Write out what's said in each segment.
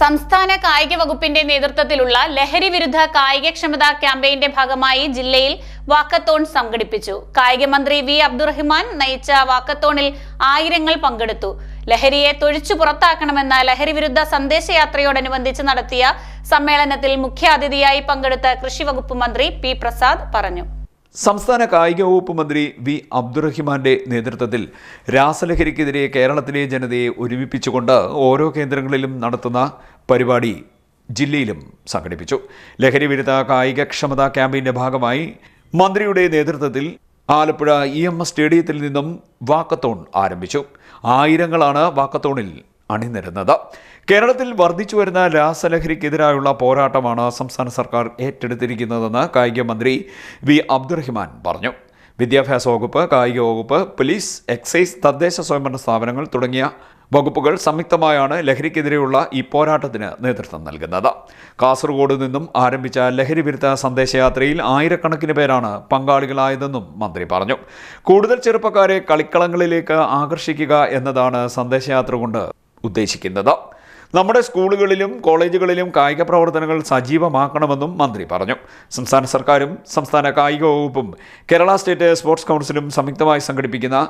സംസ്ഥാന കായിക വകുപ്പിന്റെ നേതൃത്വത്തിലുള്ള ലഹരി വിരുദ്ധ കായികക്ഷമതാ ക്യാമ്പയിന്റെ ഭാഗമായി ജില്ലയിൽ വാക്കത്തോൺ സംഘടിപ്പിച്ചു. കായിക മന്ത്രി വി. അബ്ദുറഹിമാൻ നയിച്ച വാക്കത്തോണിൽ ആയിരങ്ങൾ പങ്കെടുത്തു. ലഹരിയെ തൊഴിച്ചു പുറത്താക്കണമെന്ന ലഹരി വിരുദ്ധ സന്ദേശയാത്രയോടനുബന്ധിച്ച് നടത്തിയ സമ്മേളനത്തിൽ മുഖ്യാതിഥിയായി പങ്കെടുത്ത കൃഷി വകുപ്പ് മന്ത്രി പി. പ്രസാദ് പറഞ്ഞു. സംസ്ഥാന കായിക വകുപ്പ് മന്ത്രി വി അബ്ദുറഹിമാന്റെ നേതൃത്വത്തിൽ രാസലഹരിക്കെതിരെ കേരളത്തിലെ ജനതയെ ഒരുമിപ്പിച്ചുകൊണ്ട് ഓരോ കേന്ദ്രങ്ങളിലും നടത്തുന്ന പരിപാടി ജില്ലയിലും സംഘടിപ്പിച്ചു. ലഹരി വിരുദ്ധ കായികക്ഷമതാ ക്യാമ്പയിന്റെ ഭാഗമായി മന്ത്രിയുടെ നേതൃത്വത്തിൽ ആലപ്പുഴ ഇ എം എസ് സ്റ്റേഡിയത്തിൽ നിന്നും വാക്കത്തോൺ ആരംഭിച്ചു. ആയിരങ്ങളാണ് വാക്കത്തോണിൽ അണിനിരുന്നത്. കേരളത്തിൽ വർദ്ധിച്ചു വരുന്ന രാസലഹരിക്കെതിരായുള്ള പോരാട്ടമാണ് സംസ്ഥാന സർക്കാർ ഏറ്റെടുത്തിരിക്കുന്നതെന്ന് കായിക മന്ത്രി വി അബ്ദുറഹിമാൻ പറഞ്ഞു. വിദ്യാഭ്യാസ വകുപ്പ് കായിക വകുപ്പ് പോലീസ് എക്സൈസ് തദ്ദേശ സ്വയംഭരണ സ്ഥാപനങ്ങൾ തുടങ്ങിയ വകുപ്പുകൾ സംയുക്തമായാണ് ലഹരിക്കെതിരെയുള്ള ഈ പോരാട്ടത്തിന് നേതൃത്വം നൽകുന്നത്. കാസർഗോഡ് നിന്നും ആരംഭിച്ച ലഹരി വിരുദ്ധ സന്ദേശയാത്രയിൽ ആയിരക്കണക്കിന് പേരാണ് പങ്കാളികളായതെന്നും മന്ത്രി പറഞ്ഞു. കൂടുതൽ ചെറുപ്പക്കാരെ കളിക്കളങ്ങളിലേക്ക് ആകർഷിക്കുക എന്നതാണ് സന്ദേശയാത്ര കൊണ്ട് ഉദ്ദേശിക്കുന്നത്. നമ്മുടെ സ്കൂളുകളിലും കോളേജുകളിലും കായിക പ്രവർത്തനങ്ങൾ സജീവമാക്കണമെന്നും മന്ത്രി പറഞ്ഞു. സംസ്ഥാന സർക്കാരും സംസ്ഥാന കായിക വകുപ്പും കേരള സ്റ്റേറ്റ് സ്പോർട്സ് കൗൺസിലും സംയുക്തമായി സംഘടിപ്പിക്കുന്ന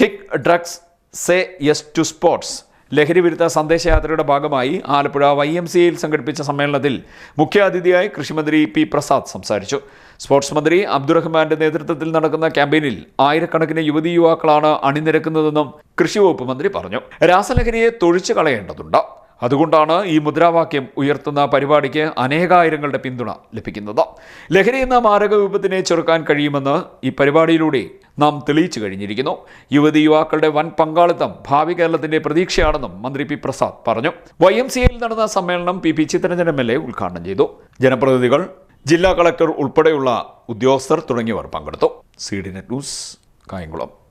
kick drugs say yes to sports ലഹരി വിരുദ്ധ സന്ദേശയാത്രയുടെ ഭാഗമായി ആലപ്പുഴ വൈ എം സിയിൽ സംഘടിപ്പിച്ച സമ്മേളനത്തിൽ മുഖ്യാതിഥിയായി കൃഷിമന്ത്രി പി പ്രസാദ് സംസാരിച്ചു. സ്പോർട്സ് മന്ത്രി അബ്ദുറഹ്മാന്റെ നേതൃത്വത്തിൽ നടക്കുന്ന ക്യാമ്പയിനിൽ ആയിരക്കണക്കിന് യുവതി യുവാക്കളാണ് അണിനിരക്കുന്നതെന്നും കൃഷി വകുപ്പ് മന്ത്രി പറഞ്ഞു. രാസലഹരിയെ തൊഴിച്ചു കളയേണ്ടതുണ്ട്. അതുകൊണ്ടാണ് ഈ മുദ്രാവാക്യം ഉയർത്തുന്ന പരിപാടിക്ക് അനേകായിരങ്ങളുടെ പിന്തുണ ലഭിക്കുന്നത്. ലഹരി എന്ന മാരക വിപത്തിനെ ചെറുക്കാൻ കഴിയുമെന്ന് ഈ പരിപാടിയിലൂടെ നാം തെളിയിച്ചു കഴിഞ്ഞിരിക്കുന്നു. യുവതി യുവാക്കളുടെ വൻ പങ്കാളിത്തം ഭാവി കേരളത്തിന്റെ പ്രതീക്ഷയാണെന്നും മന്ത്രി പി പ്രസാദ് പറഞ്ഞു. വൈ എം സിയിൽ നടന്ന സമ്മേളനം P P Chittaranjan M L A ഉദ്ഘാടനം ചെയ്തു. ജനപ്രതിനിധികൾ ജില്ലാ കളക്ടർ ഉൾപ്പെടെയുള്ള ഉദ്യോഗസ്ഥർ തുടങ്ങിയവർ പങ്കെടുത്തു. C D net news Kayamkulam.